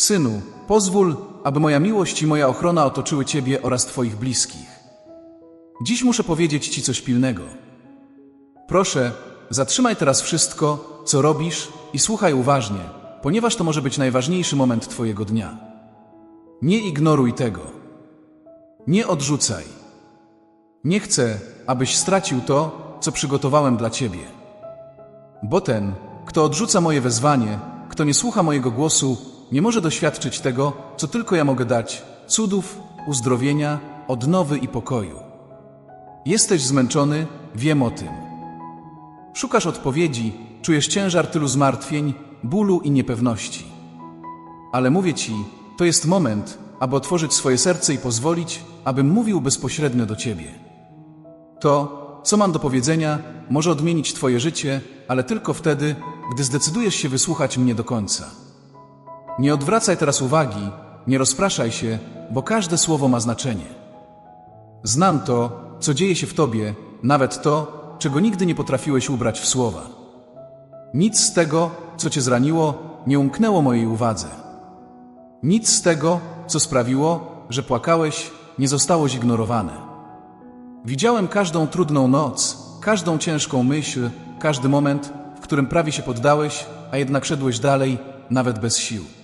Synu, pozwól, aby moja miłość i moja ochrona otoczyły Ciebie oraz Twoich bliskich. Dziś muszę powiedzieć Ci coś pilnego. Proszę, zatrzymaj teraz wszystko, co robisz i słuchaj uważnie, ponieważ to może być najważniejszy moment Twojego dnia. Nie ignoruj tego. Nie odrzucaj. Nie chcę, abyś stracił to, co przygotowałem dla Ciebie. Bo ten, kto odrzuca moje wezwanie, kto nie słucha mojego głosu, nie może doświadczyć tego, co tylko ja mogę dać cudów, uzdrowienia, odnowy i pokoju. Jesteś zmęczony, wiem o tym. Szukasz odpowiedzi, czujesz ciężar tylu zmartwień, bólu i niepewności. Ale mówię ci, to jest moment, aby otworzyć swoje serce i pozwolić, abym mówił bezpośrednio do ciebie. To, co mam do powiedzenia, może odmienić twoje życie, ale tylko wtedy, gdy zdecydujesz się wysłuchać mnie do końca. Nie odwracaj teraz uwagi, nie rozpraszaj się, bo każde słowo ma znaczenie. Znam to, co dzieje się w tobie, nawet to, czego nigdy nie potrafiłeś ubrać w słowa. Nic z tego, co cię zraniło, nie umknęło mojej uwadze. Nic z tego, co sprawiło, że płakałeś, nie zostało zignorowane. Widziałem każdą trudną noc, każdą ciężką myśl, każdy moment, w którym prawie się poddałeś, a jednak szedłeś dalej, nawet bez sił.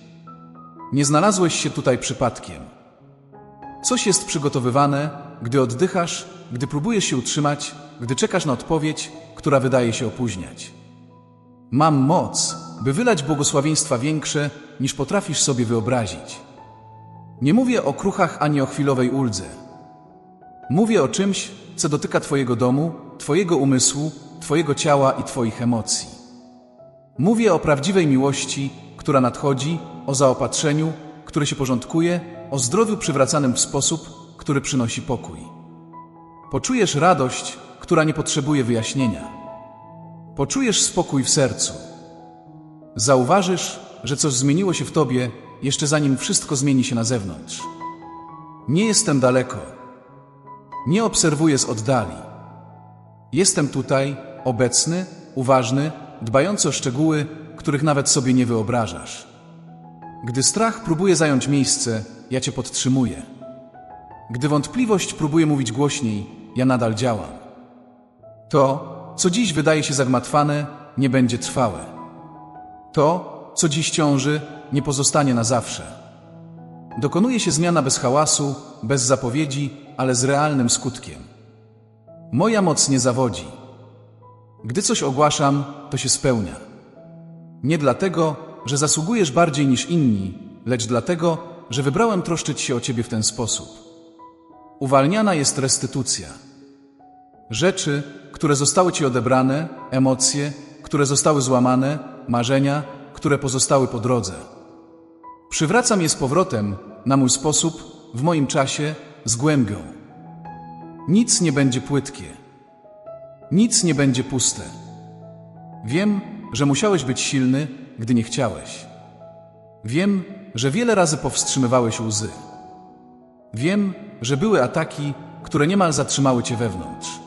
Nie znalazłeś się tutaj przypadkiem. Coś jest przygotowywane, gdy oddychasz, gdy próbujesz się utrzymać, gdy czekasz na odpowiedź, która wydaje się opóźniać. Mam moc, by wylać błogosławieństwa większe, niż potrafisz sobie wyobrazić. Nie mówię o kruchach ani o chwilowej uldze. Mówię o czymś, co dotyka Twojego domu, Twojego umysłu, Twojego ciała i Twoich emocji. Mówię o prawdziwej miłości, która nadchodzi, o zaopatrzeniu, które się porządkuje, o zdrowiu przywracanym w sposób, który przynosi pokój. Poczujesz radość, która nie potrzebuje wyjaśnienia. Poczujesz spokój w sercu. Zauważysz, że coś zmieniło się w tobie, jeszcze zanim wszystko zmieni się na zewnątrz. Nie jestem daleko. Nie obserwuję z oddali. Jestem tutaj, obecny, uważny, dbający o szczegóły, których nawet sobie nie wyobrażasz. Gdy strach próbuje zająć miejsce, ja cię podtrzymuję. Gdy wątpliwość próbuje mówić głośniej, ja nadal działam. To, co dziś wydaje się zagmatwane, nie będzie trwałe. To, co dziś ciąży, nie pozostanie na zawsze. Dokonuje się zmiana bez hałasu, bez zapowiedzi, ale z realnym skutkiem. Moja moc nie zawodzi. Gdy coś ogłaszam, to się spełnia. Nie dlatego, że zasługujesz bardziej niż inni, lecz dlatego, że wybrałem troszczyć się o ciebie w ten sposób. Uwalniana jest restytucja. Rzeczy, które zostały ci odebrane, emocje, które zostały złamane, marzenia, które pozostały po drodze. Przywracam je z powrotem, na mój sposób, w moim czasie, z głębią. Nic nie będzie płytkie. Nic nie będzie puste. Wiem, że musiałeś być silny, gdy nie chciałeś. Wiem, że wiele razy powstrzymywałeś łzy. Wiem, że były ataki, które niemal zatrzymały cię wewnątrz.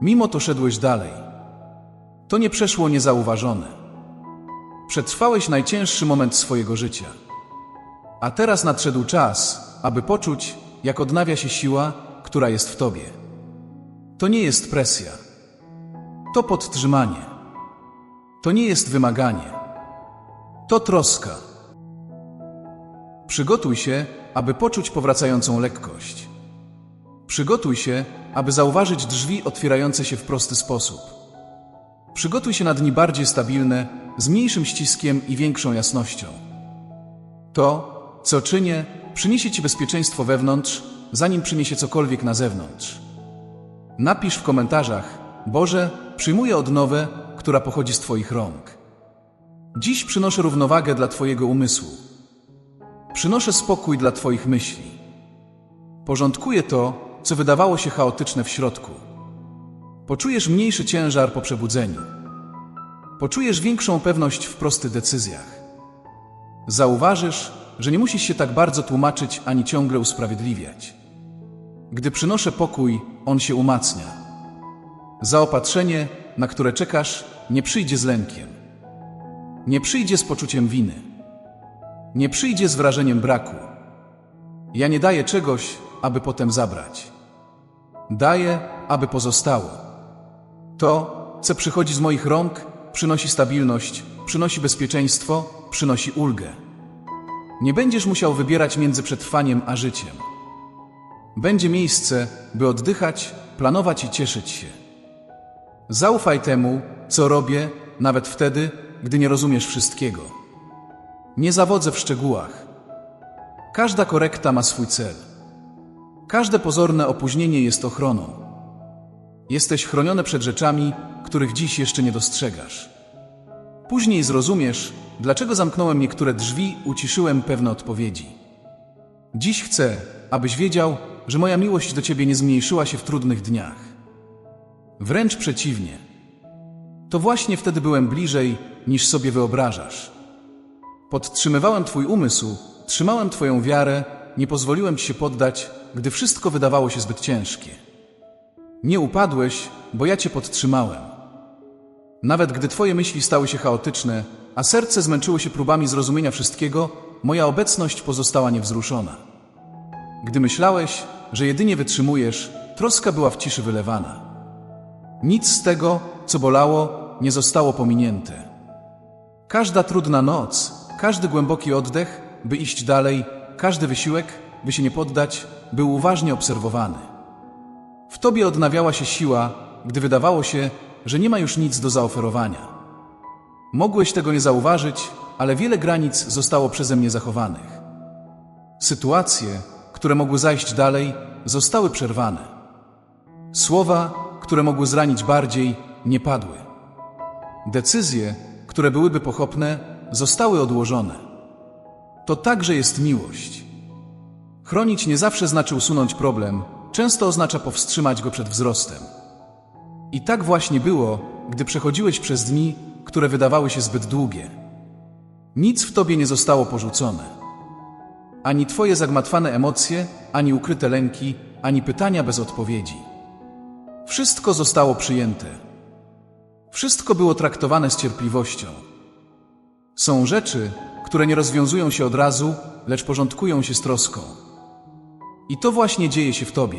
Mimo to szedłeś dalej. To nie przeszło niezauważone. Przetrwałeś najcięższy moment swojego życia. A teraz nadszedł czas, aby poczuć, jak odnawia się siła, która jest w tobie. To nie jest presja. To podtrzymanie. To nie jest wymaganie. To troska. Przygotuj się, aby poczuć powracającą lekkość. Przygotuj się, aby zauważyć drzwi otwierające się w prosty sposób. Przygotuj się na dni bardziej stabilne, z mniejszym ściskiem i większą jasnością. To, co czynię, przyniesie Ci bezpieczeństwo wewnątrz, zanim przyniesie cokolwiek na zewnątrz. Napisz w komentarzach, Boże, przyjmuję odnowę, która pochodzi z Twoich rąk. Dziś przynoszę równowagę dla Twojego umysłu. Przynoszę spokój dla Twoich myśli. Porządkuję to, co wydawało się chaotyczne w środku. Poczujesz mniejszy ciężar po przebudzeniu. Poczujesz większą pewność w prostych decyzjach. Zauważysz, że nie musisz się tak bardzo tłumaczyć ani ciągle usprawiedliwiać. Gdy przynoszę pokój, on się umacnia. Zaopatrzenie, na które czekasz, nie przyjdzie z lękiem. Nie przyjdzie z poczuciem winy. Nie przyjdzie z wrażeniem braku. Ja nie daję czegoś, aby potem zabrać. Daję, aby pozostało. To, co przychodzi z moich rąk, przynosi stabilność, przynosi bezpieczeństwo, przynosi ulgę. Nie będziesz musiał wybierać między przetrwaniem a życiem. Będzie miejsce, by oddychać, planować i cieszyć się. Zaufaj temu, co robię, nawet wtedy, gdy nie rozumiesz wszystkiego. Nie zawodzę w szczegółach. Każda korekta ma swój cel. Każde pozorne opóźnienie jest ochroną. Jesteś chroniony przed rzeczami, których dziś jeszcze nie dostrzegasz. Później zrozumiesz, dlaczego zamknąłem niektóre drzwi, uciszyłem pewne odpowiedzi. Dziś chcę, abyś wiedział, że moja miłość do ciebie nie zmniejszyła się w trudnych dniach. Wręcz przeciwnie. To właśnie wtedy byłem bliżej, niż sobie wyobrażasz. Podtrzymywałem Twój umysł, trzymałem Twoją wiarę, nie pozwoliłem Ci się poddać, gdy wszystko wydawało się zbyt ciężkie. Nie upadłeś, bo ja Cię podtrzymałem. Nawet gdy Twoje myśli stały się chaotyczne, a serce zmęczyło się próbami zrozumienia wszystkiego, moja obecność pozostała niewzruszona. Gdy myślałeś, że jedynie wytrzymujesz, troska była w ciszy wylewana. Nic z tego, co bolało, nie zostało pominięte. Każda trudna noc, każdy głęboki oddech, by iść dalej, każdy wysiłek, by się nie poddać, był uważnie obserwowany. W tobie odnawiała się siła, gdy wydawało się, że nie ma już nic do zaoferowania. Mogłeś tego nie zauważyć, ale wiele granic zostało przeze mnie zachowanych. Sytuacje, które mogły zajść dalej, zostały przerwane. Słowa, które mogły zranić bardziej, nie padły. Decyzje, które byłyby pochopne, zostały odłożone. To także jest miłość. Chronić nie zawsze znaczy usunąć problem, często oznacza powstrzymać go przed wzrostem. I tak właśnie było, gdy przechodziłeś przez dni, które wydawały się zbyt długie. Nic w tobie nie zostało porzucone. Ani twoje zagmatwane emocje, ani ukryte lęki, ani pytania bez odpowiedzi. Wszystko zostało przyjęte. Wszystko było traktowane z cierpliwością. Są rzeczy, które nie rozwiązują się od razu, lecz porządkują się z troską. I to właśnie dzieje się w tobie.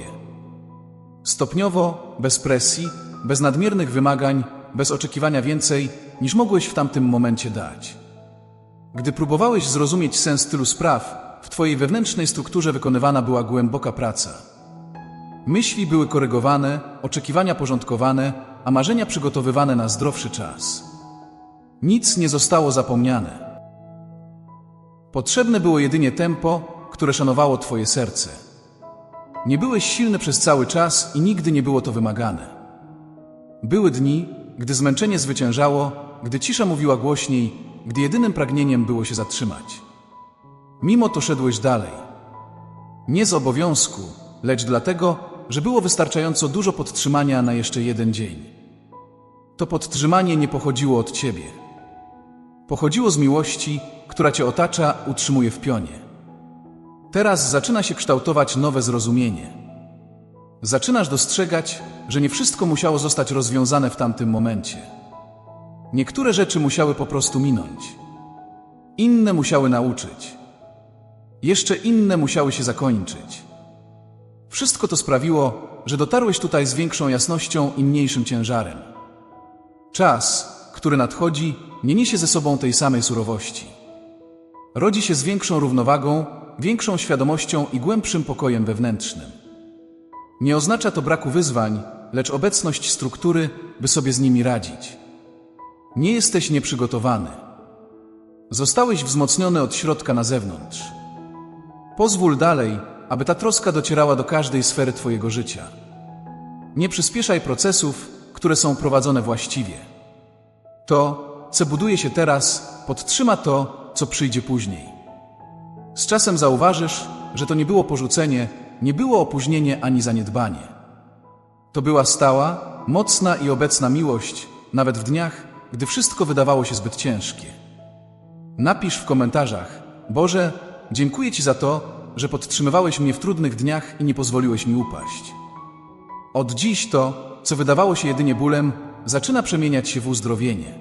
Stopniowo, bez presji, bez nadmiernych wymagań, bez oczekiwania więcej, niż mogłeś w tamtym momencie dać. Gdy próbowałeś zrozumieć sens tylu spraw, w twojej wewnętrznej strukturze wykonywana była głęboka praca. Myśli były korygowane, oczekiwania porządkowane, a marzenia przygotowywane na zdrowszy czas. Nic nie zostało zapomniane. Potrzebne było jedynie tempo, które szanowało Twoje serce. Nie byłeś silny przez cały czas i nigdy nie było to wymagane. Były dni, gdy zmęczenie zwyciężało, gdy cisza mówiła głośniej, gdy jedynym pragnieniem było się zatrzymać. Mimo to szedłeś dalej. Nie z obowiązku, lecz dlatego, że było wystarczająco dużo podtrzymania na jeszcze jeden dzień. To podtrzymanie nie pochodziło od ciebie. Pochodziło z miłości, która cię otacza, utrzymuje w pionie. Teraz zaczyna się kształtować nowe zrozumienie. Zaczynasz dostrzegać, że nie wszystko musiało zostać rozwiązane w tamtym momencie. Niektóre rzeczy musiały po prostu minąć. Inne musiały nauczyć. Jeszcze inne musiały się zakończyć. Wszystko to sprawiło, że dotarłeś tutaj z większą jasnością i mniejszym ciężarem. Czas, który nadchodzi, nie niesie ze sobą tej samej surowości. Rodzi się z większą równowagą, większą świadomością i głębszym pokojem wewnętrznym. Nie oznacza to braku wyzwań, lecz obecność struktury, by sobie z nimi radzić. Nie jesteś nieprzygotowany. Zostałeś wzmocniony od środka na zewnątrz. Pozwól dalej, aby ta troska docierała do każdej sfery Twojego życia. Nie przyspieszaj procesów, które są prowadzone właściwie. To, co buduje się teraz, podtrzyma to, co przyjdzie później. Z czasem zauważysz, że to nie było porzucenie, nie było opóźnienie ani zaniedbanie. To była stała, mocna i obecna miłość, nawet w dniach, gdy wszystko wydawało się zbyt ciężkie. Napisz w komentarzach: Boże, dziękuję Ci za to, że podtrzymywałeś mnie w trudnych dniach i nie pozwoliłeś mi upaść. Od dziś to, co wydawało się jedynie bólem, zaczyna przemieniać się w uzdrowienie.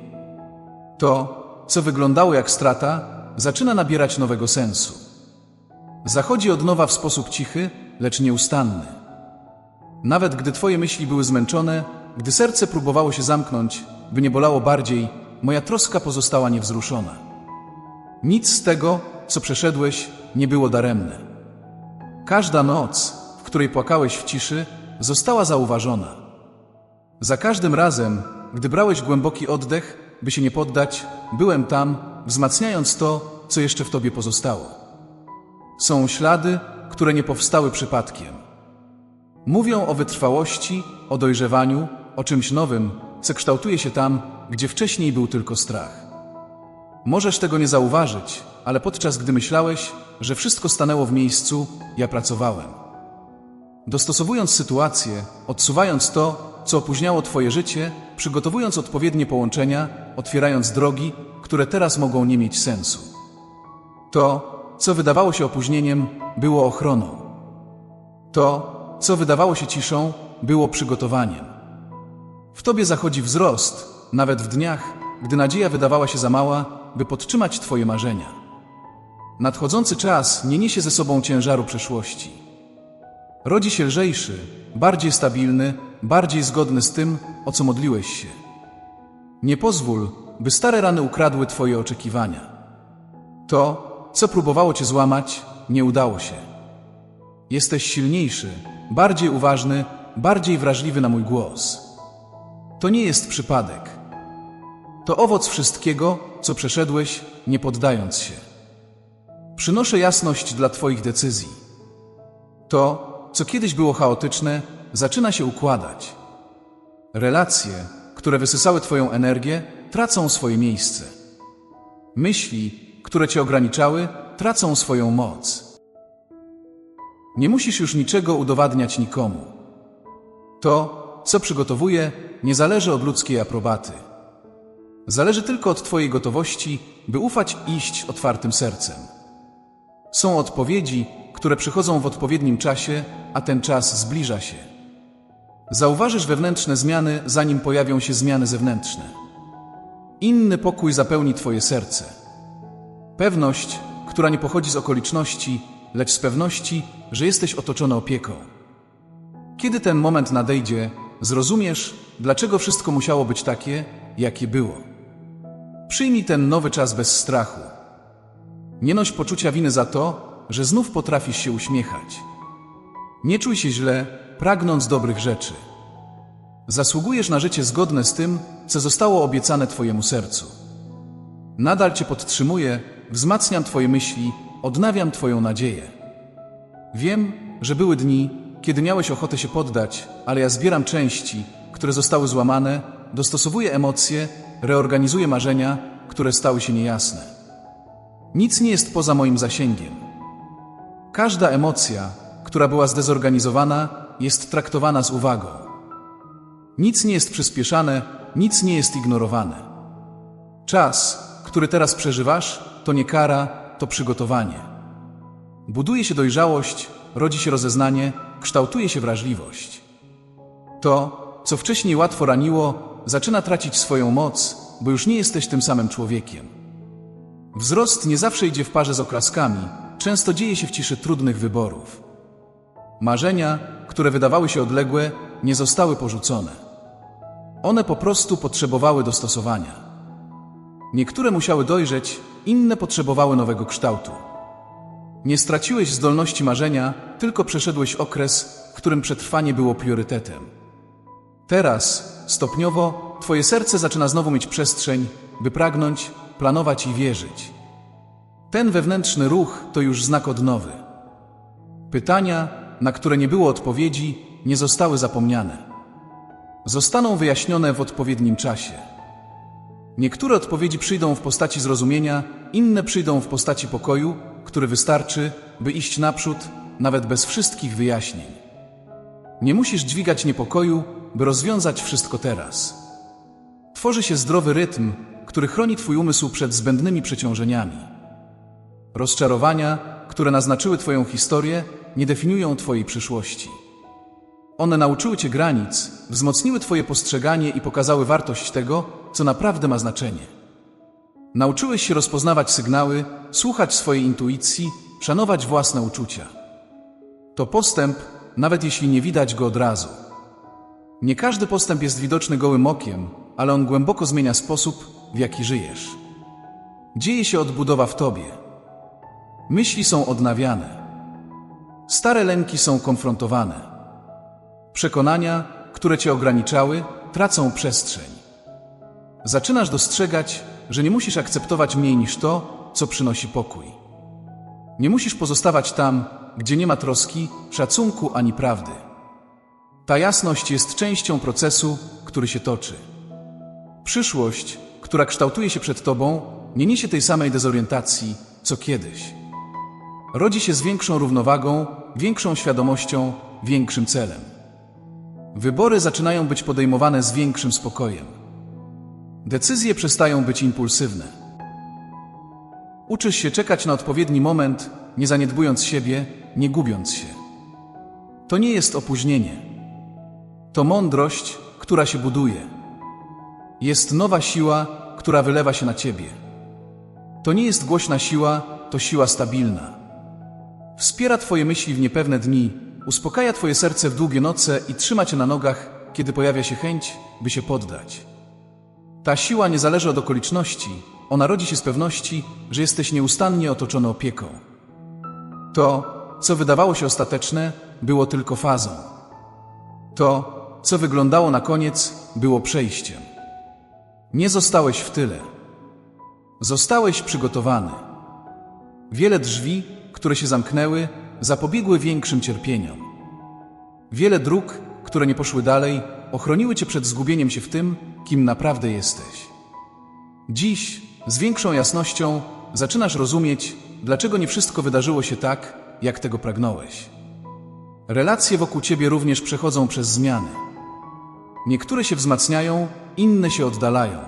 To, co wyglądało jak strata, zaczyna nabierać nowego sensu. Zachodzi od nowa w sposób cichy, lecz nieustanny. Nawet gdy twoje myśli były zmęczone, gdy serce próbowało się zamknąć, by nie bolało bardziej, moja troska pozostała niewzruszona. Nic z tego, co przeszedłeś, nie było daremne. Każda noc, w której płakałeś w ciszy, została zauważona. Za każdym razem, gdy brałeś głęboki oddech, by się nie poddać, byłem tam, wzmacniając to, co jeszcze w tobie pozostało. Są ślady, które nie powstały przypadkiem. Mówią o wytrwałości, o dojrzewaniu, o czymś nowym, co kształtuje się tam, gdzie wcześniej był tylko strach. Możesz tego nie zauważyć, ale podczas gdy myślałeś, że wszystko stanęło w miejscu, ja pracowałem. Dostosowując sytuację, odsuwając to, co opóźniało Twoje życie, przygotowując odpowiednie połączenia, otwierając drogi, które teraz mogą nie mieć sensu. To, co wydawało się opóźnieniem, było ochroną. To, co wydawało się ciszą, było przygotowaniem. W Tobie zachodzi wzrost, nawet w dniach, gdy nadzieja wydawała się za mała, by podtrzymać Twoje marzenia. Nadchodzący czas nie niesie ze sobą ciężaru przeszłości. Rodzi się lżejszy, bardziej stabilny, bardziej zgodny z tym, o co modliłeś się. Nie pozwól, by stare rany ukradły Twoje oczekiwania. To, co próbowało Cię złamać, nie udało się. Jesteś silniejszy, bardziej uważny, bardziej wrażliwy na mój głos. To nie jest przypadek. To owoc wszystkiego, co przeszedłeś, nie poddając się. Przynoszę jasność dla Twoich decyzji. To, co kiedyś było chaotyczne, zaczyna się układać. Relacje, które wysysały Twoją energię, tracą swoje miejsce. Myśli, które Cię ograniczały, tracą swoją moc. Nie musisz już niczego udowadniać nikomu. To, co przygotowuję, nie zależy od ludzkiej aprobaty. Zależy tylko od Twojej gotowości, by ufać iść otwartym sercem. Są odpowiedzi, które przychodzą w odpowiednim czasie, a ten czas zbliża się. Zauważysz wewnętrzne zmiany, zanim pojawią się zmiany zewnętrzne. Inny pokój zapełni Twoje serce. Pewność, która nie pochodzi z okoliczności, lecz z pewności, że jesteś otoczony opieką. Kiedy ten moment nadejdzie, zrozumiesz, dlaczego wszystko musiało być takie, jakie było. Przyjmij ten nowy czas bez strachu. Nie noś poczucia winy za to, że znów potrafisz się uśmiechać. Nie czuj się źle, pragnąc dobrych rzeczy. Zasługujesz na życie zgodne z tym, co zostało obiecane Twojemu sercu. Nadal Cię podtrzymuję, wzmacniam Twoje myśli, odnawiam Twoją nadzieję. Wiem, że były dni, kiedy miałeś ochotę się poddać, ale ja zbieram części, które zostały złamane, dostosowuję emocje, reorganizuję marzenia, które stały się niejasne. Nic nie jest poza moim zasięgiem. Każda emocja, która była zdezorganizowana, jest traktowana z uwagą. Nic nie jest przyspieszane, nic nie jest ignorowane. Czas, który teraz przeżywasz, to nie kara, to przygotowanie. Buduje się dojrzałość, rodzi się rozeznanie, kształtuje się wrażliwość. To, co wcześniej łatwo raniło, zaczyna tracić swoją moc, bo już nie jesteś tym samym człowiekiem. Wzrost nie zawsze idzie w parze z oklaskami, często dzieje się w ciszy trudnych wyborów. Marzenia, które wydawały się odległe, nie zostały porzucone. One po prostu potrzebowały dostosowania. Niektóre musiały dojrzeć, inne potrzebowały nowego kształtu. Nie straciłeś zdolności marzenia, tylko przeszedłeś okres, w którym przetrwanie było priorytetem. Teraz, stopniowo, Twoje serce zaczyna znowu mieć przestrzeń, by pragnąć, planować i wierzyć. Ten wewnętrzny ruch to już znak odnowy. Pytania, na które nie było odpowiedzi, nie zostały zapomniane. Zostaną wyjaśnione w odpowiednim czasie. Niektóre odpowiedzi przyjdą w postaci zrozumienia, inne przyjdą w postaci pokoju, który wystarczy, by iść naprzód, nawet bez wszystkich wyjaśnień. Nie musisz dźwigać niepokoju, by rozwiązać wszystko teraz. Tworzy się zdrowy rytm, który chroni Twój umysł przed zbędnymi przeciążeniami. Rozczarowania, które naznaczyły Twoją historię, nie definiują Twojej przyszłości. One nauczyły Cię granic, wzmocniły Twoje postrzeganie i pokazały wartość tego, co naprawdę ma znaczenie. Nauczyłeś się rozpoznawać sygnały, słuchać swojej intuicji, szanować własne uczucia. To postęp, nawet jeśli nie widać go od razu. Nie każdy postęp jest widoczny gołym okiem, ale on głęboko zmienia sposób, w jaki żyjesz. Dzieje się odbudowa w tobie. Myśli są odnawiane. Stare lęki są konfrontowane. Przekonania, które cię ograniczały, tracą przestrzeń. Zaczynasz dostrzegać, że nie musisz akceptować mniej niż to, co przynosi pokój. Nie musisz pozostawać tam, gdzie nie ma troski, szacunku ani prawdy. Ta jasność jest częścią procesu, który się toczy. Przyszłość, która kształtuje się przed tobą, nie niesie tej samej dezorientacji, co kiedyś. Rodzi się z większą równowagą, większą świadomością, większym celem. Wybory zaczynają być podejmowane z większym spokojem. Decyzje przestają być impulsywne. Uczysz się czekać na odpowiedni moment, nie zaniedbując siebie, nie gubiąc się. To nie jest opóźnienie. To mądrość, która się buduje. Jest nowa siła, która wylewa się na ciebie. To nie jest głośna siła, to siła stabilna. Wspiera twoje myśli w niepewne dni, uspokaja twoje serce w długie noce i trzyma cię na nogach, kiedy pojawia się chęć, by się poddać. Ta siła nie zależy od okoliczności, ona rodzi się z pewności, że jesteś nieustannie otoczony opieką. To, co wydawało się ostateczne, było tylko fazą. To, co wyglądało na koniec, było przejściem. Nie zostałeś w tyle. Zostałeś przygotowany. Wiele drzwi, które się zamknęły, zapobiegły większym cierpieniom. Wiele dróg, które nie poszły dalej, ochroniły cię przed zgubieniem się w tym, kim naprawdę jesteś. Dziś, z większą jasnością, zaczynasz rozumieć, dlaczego nie wszystko wydarzyło się tak, jak tego pragnąłeś. Relacje wokół ciebie również przechodzą przez zmiany. Niektóre się wzmacniają, inne się oddalają.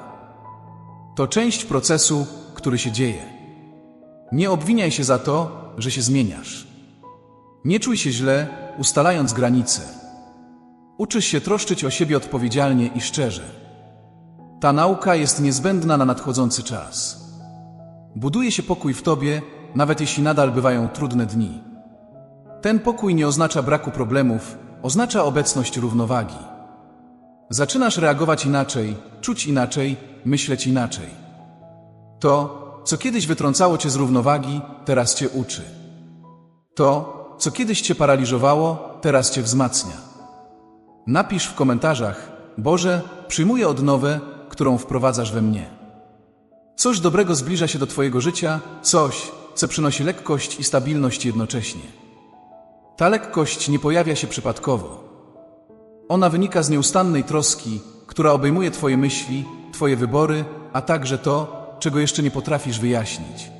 To część procesu, który się dzieje. Nie obwiniaj się za to, że się zmieniasz. Nie czuj się źle, ustalając granice. Uczysz się troszczyć o siebie odpowiedzialnie i szczerze. Ta nauka jest niezbędna na nadchodzący czas. Buduje się pokój w tobie, nawet jeśli nadal bywają trudne dni. Ten pokój nie oznacza braku problemów, oznacza obecność równowagi. Zaczynasz reagować inaczej, czuć inaczej, myśleć inaczej. To, co kiedyś wytrącało cię z równowagi, teraz cię uczy. To, co kiedyś cię paraliżowało, teraz cię wzmacnia. Napisz w komentarzach: Boże, przyjmuję odnowę, którą wprowadzasz we mnie. Coś dobrego zbliża się do Twojego życia, coś, co przynosi lekkość i stabilność jednocześnie. Ta lekkość nie pojawia się przypadkowo. Ona wynika z nieustannej troski, która obejmuje Twoje myśli, Twoje wybory, a także to, czego jeszcze nie potrafisz wyjaśnić.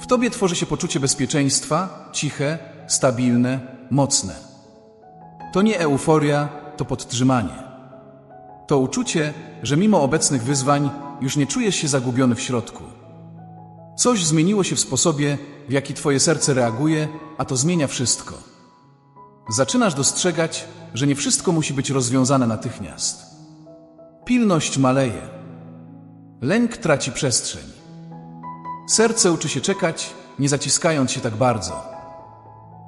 W Tobie tworzy się poczucie bezpieczeństwa, ciche, stabilne, mocne. To nie euforia, to podtrzymanie. To uczucie, że mimo obecnych wyzwań już nie czujesz się zagubiony w środku. Coś zmieniło się w sposobie, w jaki Twoje serce reaguje, a to zmienia wszystko. Zaczynasz dostrzegać, że nie wszystko musi być rozwiązane natychmiast. Pilność maleje. Lęk traci przestrzeń. Serce uczy się czekać, nie zaciskając się tak bardzo.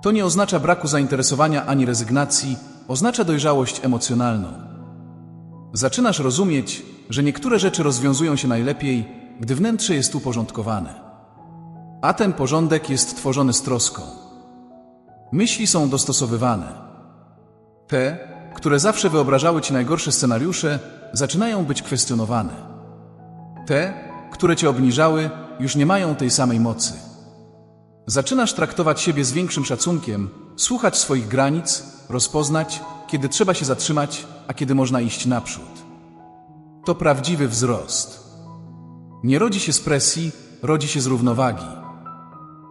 To nie oznacza braku zainteresowania ani rezygnacji, oznacza dojrzałość emocjonalną. Zaczynasz rozumieć, że niektóre rzeczy rozwiązują się najlepiej, gdy wnętrze jest uporządkowane. A ten porządek jest tworzony z troską. Myśli są dostosowywane. Te, które zawsze wyobrażały ci najgorsze scenariusze, zaczynają być kwestionowane. Te, które cię obniżały, już nie mają tej samej mocy. Zaczynasz traktować siebie z większym szacunkiem, słuchać swoich granic, rozpoznać, kiedy trzeba się zatrzymać, a kiedy można iść naprzód. To prawdziwy wzrost. Nie rodzi się z presji, rodzi się z równowagi.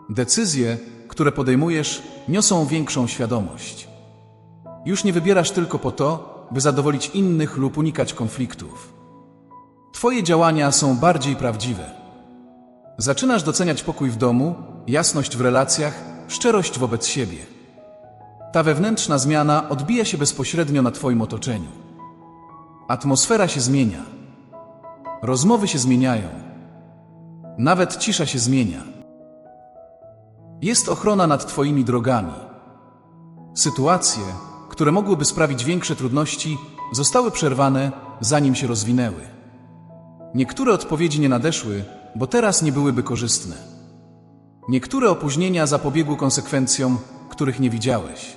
Decyzje, które podejmujesz, niosą większą świadomość. Już nie wybierasz tylko po to, by zadowolić innych lub unikać konfliktów. Twoje działania są bardziej prawdziwe. Zaczynasz doceniać pokój w domu, jasność w relacjach, szczerość wobec siebie. Ta wewnętrzna zmiana odbija się bezpośrednio na Twoim otoczeniu. Atmosfera się zmienia. Rozmowy się zmieniają. Nawet cisza się zmienia. Jest ochrona nad Twoimi drogami. Sytuacje, które mogłyby sprawić większe trudności, zostały przerwane, zanim się rozwinęły. Niektóre odpowiedzi nie nadeszły, bo teraz nie byłyby korzystne. Niektóre opóźnienia zapobiegły konsekwencjom, których nie widziałeś.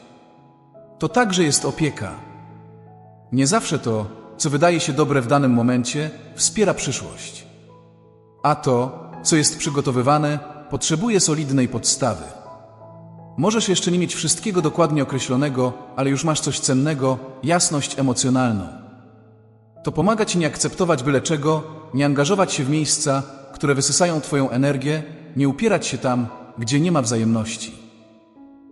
To także jest opieka. Nie zawsze to, co wydaje się dobre w danym momencie, wspiera przyszłość. A to, co jest przygotowywane, potrzebuje solidnej podstawy. Możesz jeszcze nie mieć wszystkiego dokładnie określonego, ale już masz coś cennego jasność emocjonalną. To pomaga ci nie akceptować byle czego, nie angażować się w miejsca, które wysysają twoją energię, nie upierać się tam, gdzie nie ma wzajemności.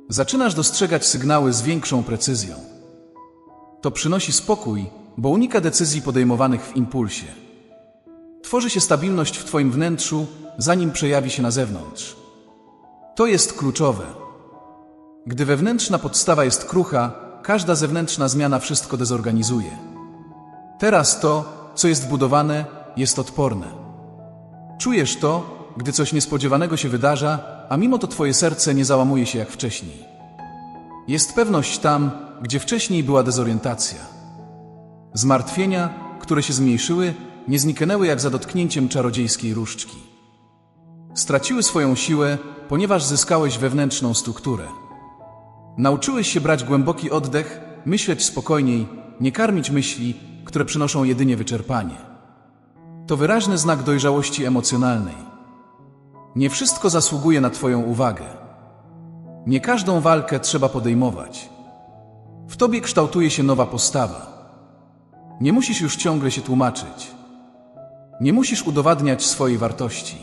Zaczynasz dostrzegać sygnały z większą precyzją. To przynosi spokój, bo unika decyzji podejmowanych w impulsie. Tworzy się stabilność w Twoim wnętrzu, zanim przejawi się na zewnątrz. To jest kluczowe. Gdy wewnętrzna podstawa jest krucha, każda zewnętrzna zmiana wszystko dezorganizuje. Teraz to, co jest budowane, jest odporne. Czujesz to, gdy coś niespodziewanego się wydarza, a mimo to Twoje serce nie załamuje się jak wcześniej. Jest pewność tam, gdzie wcześniej była dezorientacja. Zmartwienia, które się zmniejszyły, nie zniknęły jak za dotknięciem czarodziejskiej różdżki. Straciły swoją siłę, ponieważ zyskałeś wewnętrzną strukturę. Nauczyłeś się brać głęboki oddech, myśleć spokojniej, nie karmić myśli, które przynoszą jedynie wyczerpanie. To wyraźny znak dojrzałości emocjonalnej. Nie wszystko zasługuje na Twoją uwagę. Nie każdą walkę trzeba podejmować. W Tobie kształtuje się nowa postawa. Nie musisz już ciągle się tłumaczyć. Nie musisz udowadniać swojej wartości.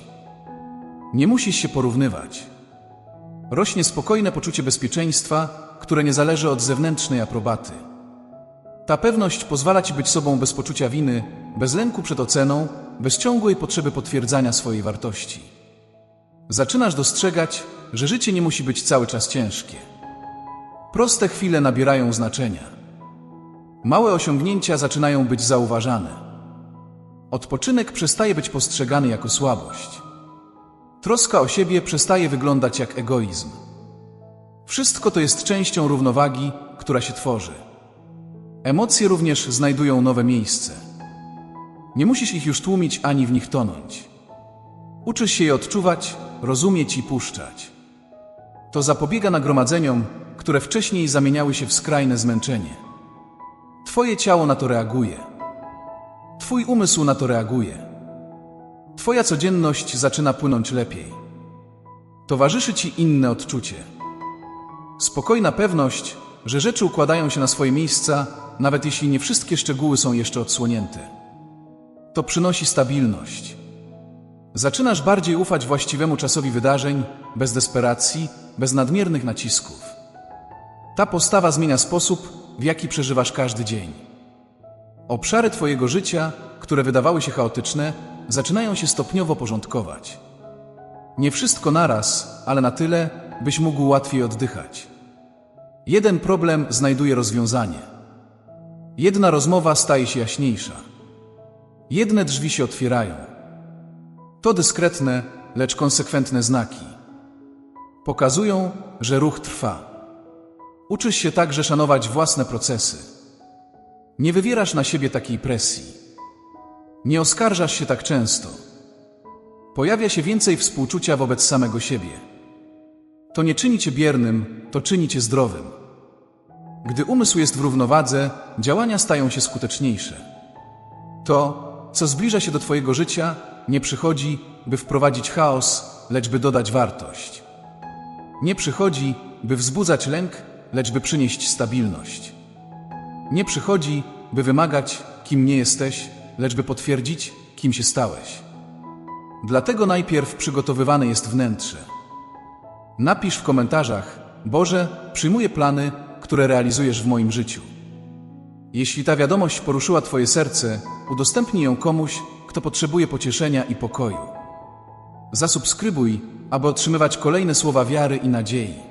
Nie musisz się porównywać. Rośnie spokojne poczucie bezpieczeństwa, które nie zależy od zewnętrznej aprobaty. Ta pewność pozwala ci być sobą bez poczucia winy, bez lęku przed oceną, bez ciągłej potrzeby potwierdzania swojej wartości. Zaczynasz dostrzegać, że życie nie musi być cały czas ciężkie. Proste chwile nabierają znaczenia. Małe osiągnięcia zaczynają być zauważane. Odpoczynek przestaje być postrzegany jako słabość. Troska o siebie przestaje wyglądać jak egoizm. Wszystko to jest częścią równowagi, która się tworzy. Emocje również znajdują nowe miejsce. Nie musisz ich już tłumić ani w nich tonąć. Uczysz się je odczuwać, rozumieć i puszczać. To zapobiega nagromadzeniom, które wcześniej zamieniały się w skrajne zmęczenie. Twoje ciało na to reaguje. Twój umysł na to reaguje. Twoja codzienność zaczyna płynąć lepiej. Towarzyszy ci inne odczucie. Spokojna pewność, że rzeczy układają się na swoje miejsca, nawet jeśli nie wszystkie szczegóły są jeszcze odsłonięte. To przynosi stabilność. Zaczynasz bardziej ufać właściwemu czasowi wydarzeń, bez desperacji, bez nadmiernych nacisków. Ta postawa zmienia sposób, w jaki przeżywasz każdy dzień. Obszary Twojego życia, które wydawały się chaotyczne, zaczynają się stopniowo porządkować. Nie wszystko naraz, ale na tyle, byś mógł łatwiej oddychać. Jeden problem znajduje rozwiązanie. Jedna rozmowa staje się jaśniejsza. Jedne drzwi się otwierają. To dyskretne, lecz konsekwentne znaki. Pokazują, że ruch trwa. Uczysz się także szanować własne procesy. Nie wywierasz na siebie takiej presji. Nie oskarżasz się tak często. Pojawia się więcej współczucia wobec samego siebie. To nie czyni cię biernym, to czyni cię zdrowym. Gdy umysł jest w równowadze, działania stają się skuteczniejsze. To, co zbliża się do Twojego życia, nie przychodzi, by wprowadzić chaos, lecz by dodać wartość. Nie przychodzi, by wzbudzać lęk, lecz by przynieść stabilność. Nie przychodzi, by wymagać, kim nie jesteś, lecz by potwierdzić, kim się stałeś. Dlatego najpierw przygotowywane jest wnętrze. Napisz w komentarzach: Boże, przyjmuję plany, które realizujesz w moim życiu. Jeśli ta wiadomość poruszyła Twoje serce, udostępnij ją komuś, kto potrzebuje pocieszenia i pokoju. Zasubskrybuj, aby otrzymywać kolejne słowa wiary i nadziei.